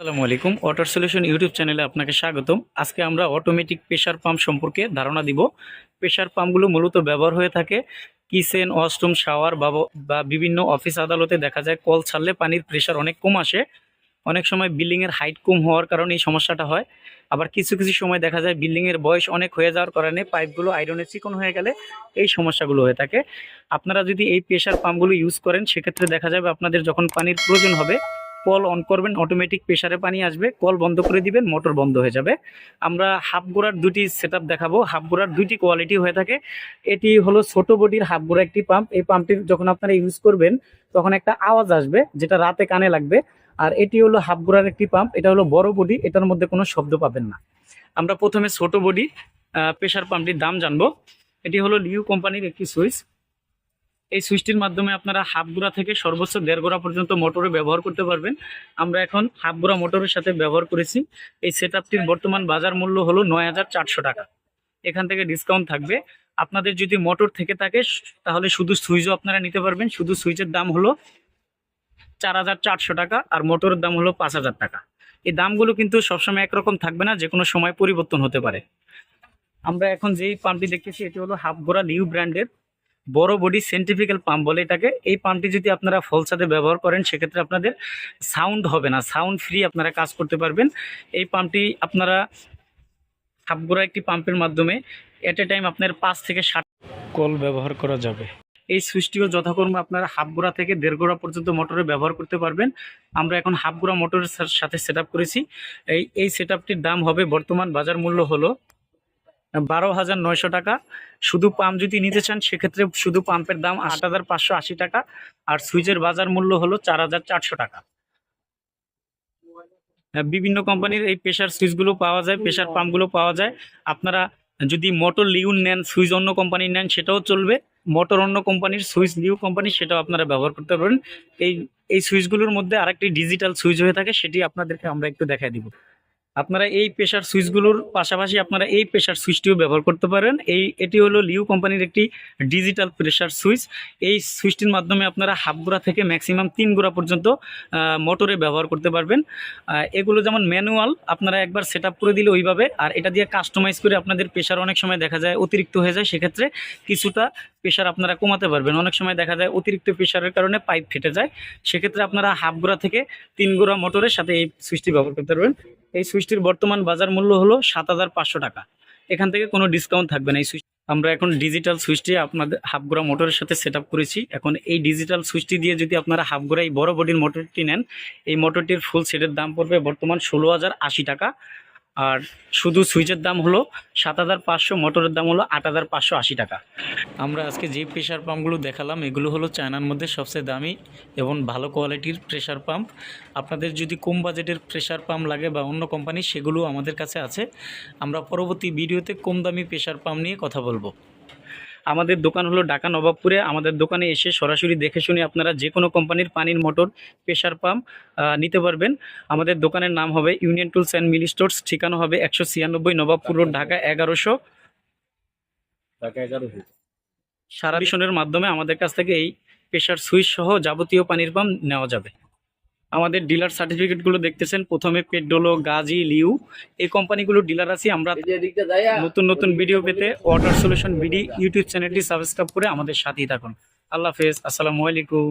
আসসালামু আলাইকুম। Water solution YouTube চ্যানেলে আপনাকে স্বাগতম। আজকে আমরা অটোমেটিক প্রেশার পাম্প সম্পর্কে ধারণা দিব। প্রেশার পাম্পগুলো মূলত ব্যবহার হয়ে থাকে কিচেন ওয়াশরুম শাওয়ার বা বিভিন্ন অফিস আদালতে দেখা যায় কল ছাড়লে পানির প্রেশার অনেক কম আসে। অনেক সময় বিল্ডিংয়ের হাইট কম হওয়ার কারণে এই সমস্যাটা হয়। আবার কিছু কিছু সময় দেখা যায় বিল্ডিংয়ের বয়স অনেক হয়ে যাওয়ার কারণে পাইপগুলো আয়রনে চিকন হয়ে গেলে এই সমস্যাগুলো হয়ে থাকে। আপনারা যদি এই প্রেশার পাম্পগুলো ইউজ করেন, সেক্ষেত্রে দেখা যাবে আপনাদের যখন পানির প্রয়োজন হবে কল অন করবেন অটোমেটিক প্রেশারে পানি আসবে, কল বন্ধ করে দিবেন মোটর বন্ধ হয়ে যাবে। আমরা হাফ গোড়ার দুটি সেট আপ দেখাবো, হাফ গোড়ার দুইটি কোয়ালিটি হয়ে থাকে। এটি হলো ছোট বডির হাফ গোড়া একটি পাম্প এই পাম্পটি যখন আপনারা ইউজ করবেন, তখন একটা আওয়াজ আসবে, যেটা রাতে কানে লাগবে। আর এটি হলো হাফ গোড়ার একটি পাম্প এটা হলো বড় বডি এটার মধ্যে কোনো শব্দ পাবেন না। আমরা প্রথমে ছোট বডি প্রেসার পাম্পটির দাম জানব। এটি হলো লিউ কোম্পানির একটি সুইচ। এই সুইচটির মাধ্যমে আপনারা হাফ গোড়া থেকে সর্বোচ্চ দেড় গোড়া পর্যন্ত মোটরে ব্যবহার করতে পারবেন। আমরা এখন হাফ গোড়া মোটরের সাথে ব্যবহার করেছি। এই সেট বর্তমান বাজার মূল্য হলো নয় হাজার চারশো টাকা। এখান থেকে ডিসকাউন্ট থাকবে। আপনাদের যদি মোটর থেকে থাকে, তাহলে শুধু সুইচও আপনারা নিতে পারবেন। শুধু সুইচের দাম হলো চার হাজার চারশো টাকা আর মোটরের দাম হলো পাঁচ হাজার টাকা। এই দামগুলো কিন্তু সবসময় একরকম থাকবে না যে কোনো সময় পরিবর্তন হতে পারে। আমরা এখন যেই পাম্পটি দেখতেছি, এটি হলো হাফ গোড়া লিউ ব্র্যান্ডের বড় বডি সেন্টিফিক্যাল পাম্প বলে এটাকে। এই পাম্পটি যদি আপনারা ফলসাতে ব্যবহার করেন, সেক্ষেত্রে আপনাদের সাউন্ড হবে না সাউন্ড ফ্রি আপনারা কাজ করতে পারবেন। এই পাম্পটি আপনারা হাফগোড়া একটি পাম্পের মাধ্যমে এট এ টাইম আপনার পাঁচ থেকে ষাট কল ব্যবহার করা যাবে। এই সুইচটিও যথাক্রমে আপনারা হাফ গোড়া থেকে দেড় গোড়া পর্যন্ত মোটরে ব্যবহার করতে পারবেন। আমরা এখন হাফ গোড়া মোটরের সাথে সেট করেছি। এই এই সেট দাম হবে বর্তমান বাজার মূল্য হলো বারো হাজার নয়শো টাকা। শুধু পাম্প যদি নিতে চান সেক্ষেত্রে শুধু পাম্পের দাম আট হাজার পাঁচশো আশি টাকা আর সুইচের বাজার মূল্য হলো চার হাজার চারশো টাকা। আহ, বিভিন্ন কোম্পানির এই প্রেশার সুইচগুলো পাওয়া যায় প্রেশার পাম্পগুলো পাওয়া যায়। আপনারা যদি মোটর লিউন নেন সুইচ অন্য কোম্পানির নেন সেটাও চলবে। মোটর অন্য কোম্পানির সুইচ লিউ কোম্পানি সেটাও আপনারা ব্যবহার করতে পারেন এই এই সুইচগুলোর মধ্যে আরেকটি ডিজিটাল সুইচ হয়ে থাকে সেটি আপনাদেরকে আমরা একটু দেখাই দিব। আপনারা এই প্রেশার সুইচগুলোর পাশাপাশি আপনারা এই প্রেশার সুইচটিও ব্যবহার করতে পারেন। এই, এটি হলো লিউ কোম্পানির একটি ডিজিটাল প্রেশার সুইচ এই সুইচটির মাধ্যমে আপনারা হাফ গোড়া থেকে ম্যাক্সিমাম তিন গোড়া পর্যন্ত মোটরে ব্যবহার করতে পারবেন। এগুলো যেমন ম্যানুয়াল আপনারা একবার সেট করে দিলে ওইভাবে। আর এটা দিয়ে কাস্টমাইজ করে আপনাদের প্রেশার অনেক সময় দেখা যায় অতিরিক্ত হয়ে যায়। সেক্ষেত্রে কিছুটা প্রেশার আপনারা কমাতে পারবেন। অনেক সময় দেখা যায় অতিরিক্ত প্রেশারের কারণে পাইপ ফেটে যায়। সেক্ষেত্রে আপনারা হাফ গোড়া থেকে তিন গোড়া মোটরের সাথে এই সুইচটি ব্যবহার করতে পারবেন। এই সুইচটির বর্তমান বাজার মূল্য হলো সাত হাজার পাঁচশো টাকা। এখান থেকে কোনো ডিসকাউন্ট থাকবে না এই সুইচ আমরা এখন ডিজিটাল সুইচটি আপনাদের হাফগোড়া মোটরের সাথে সেট করেছি। এখন এই ডিজিটাল সুইচটি দিয়ে যদি আপনারা হাফগোড়া এই বড় বডির মোটরটি নেন, এই মোটরটির ফুল সেটের দাম পড়বে বর্তমান ষোলো হাজার আশি টাকা। আর শুধু সুইচের দাম হলো সাত হাজার পাঁচশো, মোটরের দাম হলো আট হাজার পাঁচশো আশি টাকা। আমরা আজকে যে প্রেশার পাম্পগুলো দেখালাম, এগুলো হলো চায়নার মধ্যে সবচেয়ে দামি এবং ভালো কোয়ালিটির প্রেশার পাম্প আপনাদের যদি কম বাজেটের প্রেশার পাম্প লাগে বা অন্য কোম্পানি সেগুলো আমাদের কাছে আছে। আমরা পরবর্তী ভিডিওতে কম দামি প্রেশার পাম্প নিয়ে কথা বলব। আমাদের দোকান হলো ঢাকা নবাবপুরে। আমাদের দোকানে এসে সরাসরি দেখে শুনে আপনারা যে কোনো কোম্পানির পানির মোটর প্রেশার পাম্প নিতে পারবেন। আমাদের দোকানের নাম হবে union tools and Mili stores. ঠিকানা হবে একশো ছিয়ানব্বই নবাবপুর রোড ঢাকা এগারোশো। সারা মিশনের মাধ্যমে আমাদের কাছ থেকে এই প্রেশার সুইচ সহ যাবতীয় পানির পাম্প নেওয়া যাবে। আমাদের ডিলার সার্টিফিকেটগুলো দেখতেছেন। প্রথমে পেডোলো গাজি লিউ এই কোম্পানিগুলোর ডিলার আছি। আমরা নতুন নতুন ভিডিও পেতে ওয়াটার সলিউশন বিডি ইউটিউব চ্যানেলটি সাবস্ক্রাইব করে আমাদের সাথেই থাকুন। আল্লাহ হাফেজ আসসালামু আলাইকুম।